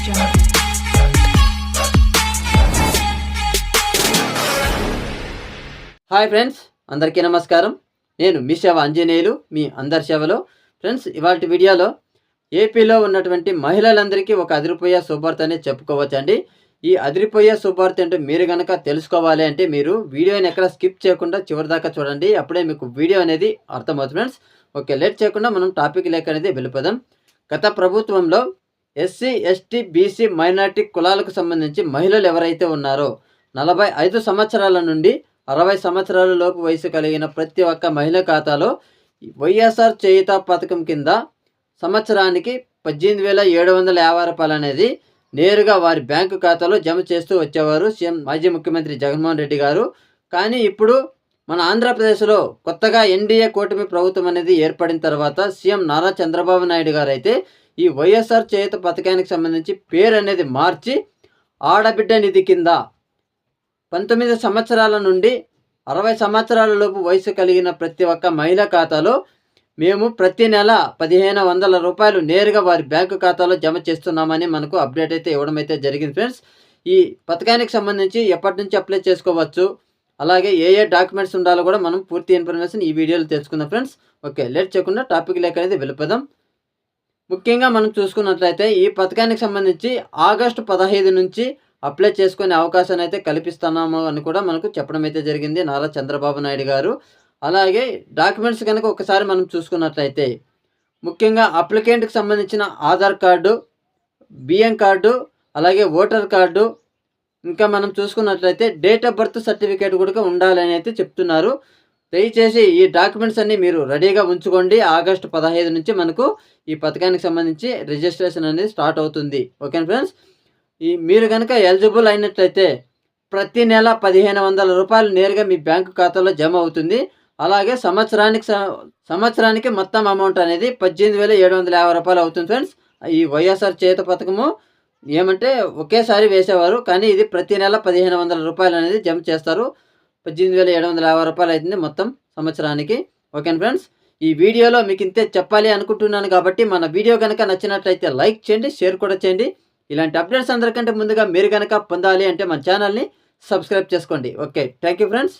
Hi friends అందరికీ నమస్కారం. నేను మీ సేవ ఆంజనేయులు మీ అందరి సేవలో. ఫ్రెండ్స్ ఇవాళ వీడియోలో ఏపీలో ఉన్నటువంటి మహిళలందరికీ ఒక అదిరిపోయే శుభార్త అనేది చెప్పుకోవచ్చండి. ఈ అదిరిపోయే శుభార్త అంటే మీరు కనుక తెలుసుకోవాలి అంటే మీరు వీడియోని ఎక్కడ స్కిప్ చేయకుండా చివరి దాకా చూడండి. అప్పుడే మీకు వీడియో అనేది అర్థమవుతుంది. ఫ్రెండ్స్ ఓకే లేట్ చేయకుండా మనం టాపిక్ లేక అనేది వెళ్ళిపోదాం. గత ప్రభుత్వంలో ఎస్సీ ఎస్టీ బీసీ మైనార్టీ కులాలకు సంబంధించి మహిళలు ఎవరైతే ఉన్నారో నలభై ఐదు సంవత్సరాల నుండి అరవై సంవత్సరాల లోపు వయసు కలిగిన ప్రతి ఒక్క మహిళ ఖాతాలో వైఎస్ఆర్ చేయుత పథకం కింద సంవత్సరానికి పద్దెనిమిది వేల ఏడు వందల యాభై రూపాయలు అనేది నేరుగా వారి బ్యాంకు ఖాతాలో జమ చేస్తూ వచ్చేవారు సీఎం మాజీ ముఖ్యమంత్రి జగన్మోహన్ రెడ్డి గారు. కానీ ఇప్పుడు మన ఆంధ్రప్రదేశ్లో కొత్తగా ఎన్డీఏ కూటమి ప్రభుత్వం అనేది ఏర్పడిన తర్వాత సీఎం నారా చంద్రబాబు నాయుడు గారు అయితే ఈ వైఎస్ఆర్ చేత పథకానికి సంబంధించి పేరు అనేది మార్చి ఆడబిడ్డ నిధి కింద పంతొమ్మిది సంవత్సరాల నుండి అరవై సంవత్సరాల లోపు వయసు కలిగిన ప్రతి ఒక్క మహిళ ఖాతాలో మేము ప్రతి నెల పదిహేను వందల రూపాయలు నేరుగా వారి బ్యాంకు ఖాతాలో జమ చేస్తున్నామని మనకు అప్డేట్ అయితే ఇవ్వడం అయితే జరిగింది ఫ్రెండ్స్. ఈ పథకానికి సంబంధించి ఎప్పటి నుంచి అప్లై చేసుకోవచ్చు అలాగే ఏ ఏ డాక్యుమెంట్స్ ఉండాలో కూడా మనం పూర్తి ఇన్ఫర్మేషన్ ఈ వీడియోలో తెలుసుకుందాం ఫ్రెండ్స్. ఓకే లేట్ చేయకుండా టాపిక్ లేక అనేది వెళ్ళిపోదాం. ముఖ్యంగా మనం చూసుకున్నట్లయితే ఈ పథకానికి సంబంధించి ఆగస్టు పదహైదు నుంచి అప్లై చేసుకునే అవకాశాన్ని అయితే కల్పిస్తున్నాము అని కూడా మనకు చెప్పడం అయితే జరిగింది నారా చంద్రబాబు నాయుడు గారు. అలాగే డాక్యుమెంట్స్ కనుక ఒకసారి మనం చూసుకున్నట్లయితే ముఖ్యంగా అప్లికెంట్కి సంబంధించిన ఆధార్ కార్డు బియ్యం కార్డు అలాగే ఓటర్ కార్డు ఇంకా మనం చూసుకున్నట్లయితే డేట్ ఆఫ్ బర్త్ సర్టిఫికేట్ కూడా ఉండాలని అయితే చెప్తున్నారు. దయచేసి ఈ డాక్యుమెంట్స్ అన్నీ మీరు రెడీగా ఉంచుకోండి. ఆగస్టు పదహైదు నుంచి మనకు ఈ పథకానికి సంబంధించి రిజిస్ట్రేషన్ అనేది స్టార్ట్ అవుతుంది. Okay friends? ఈ మీరు కనుక ఎలిజిబుల్ అయినట్లయితే ప్రతి నెల పదిహేను వందల రూపాయలు నేరుగా మీ బ్యాంకు ఖాతాలో జమ అవుతుంది. అలాగే సంవత్సరానికి సంవత్సరానికి మొత్తం అమౌంట్ అనేది పద్దెనిమిది వేల ఏడు వందల యాభై రూపాయలు అవుతుంది ఫ్రెండ్స్. ఈ వైఎస్ఆర్ చేత పథకము ఏమంటే ఒకేసారి వేసేవారు కానీ ఇది ప్రతి నెల పదిహేను వందల రూపాయలు అనేది జమ చేస్తారు. పద్దెనిమిది వేల ఏడు వందల యాభై రూపాయలు అవుతుంది మొత్తం సంవత్సరానికి. ఓకే ఫ్రెండ్స్ ఈ వీడియోలో మీకు ఇంతే చెప్పాలి అనుకుంటున్నాను కాబట్టి మన వీడియో కనుక నచ్చినట్లయితే లైక్ చేయండి షేర్ కూడా చేయండి. ఇలాంటి అప్డేట్స్ అందరికంటే ముందుగా మీరు కనుక పొందాలి అంటే మన ఛానల్ని సబ్స్క్రైబ్ చేసుకోండి. Okay thank you friends.